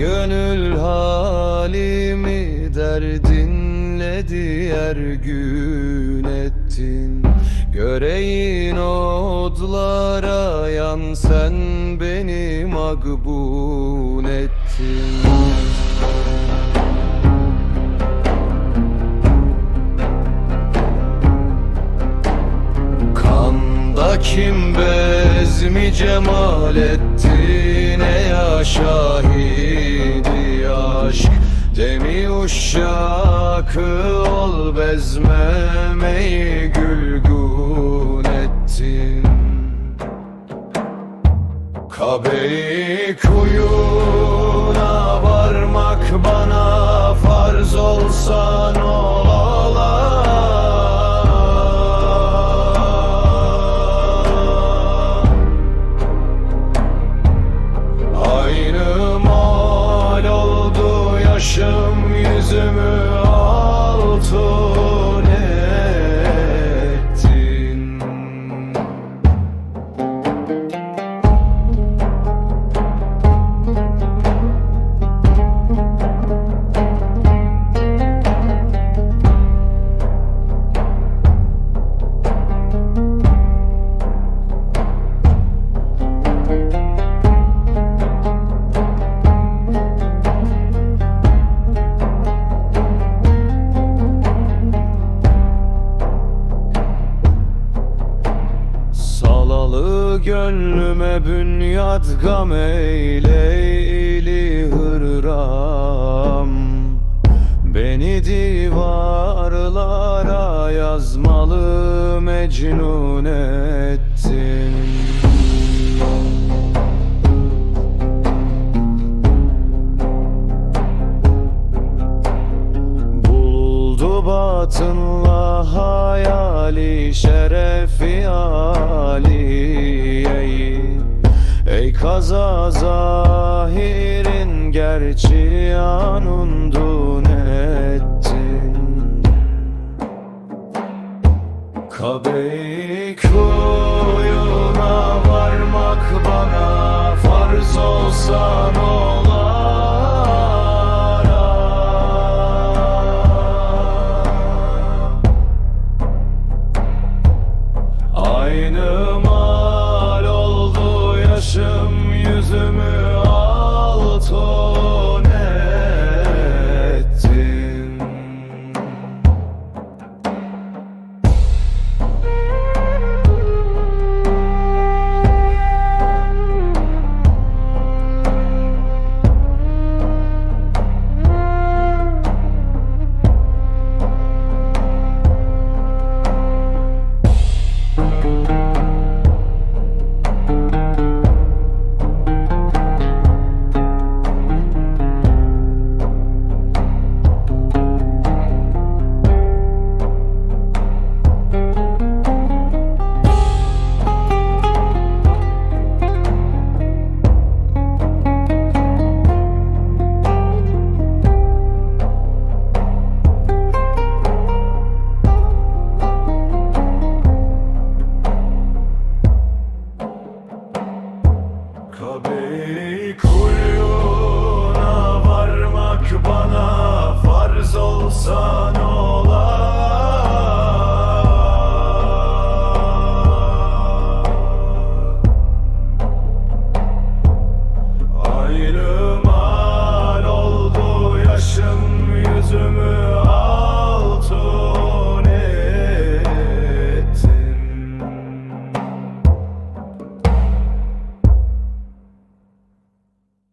gönül halimi derdinle diğer gün ettin? Göreğin odlara yan sen beni magbun ettin. Kanda kim bezmi cemal etti ne ya uşakı ol bezmemeyi gülgün ettin. Kabeyi kuyuna varmak bana farz olsa ne ola Aynı mal oldu yaşım yüzümü Salalı gönlüme bünyat gam eyleyli hırram. Beni divarlara yazmalı mecnun ettin. Buldu batınla hayali şerefi aliyeyi Ey kaza zahirin gerçi anundun Aynı mal oldu yaşım yüzümü.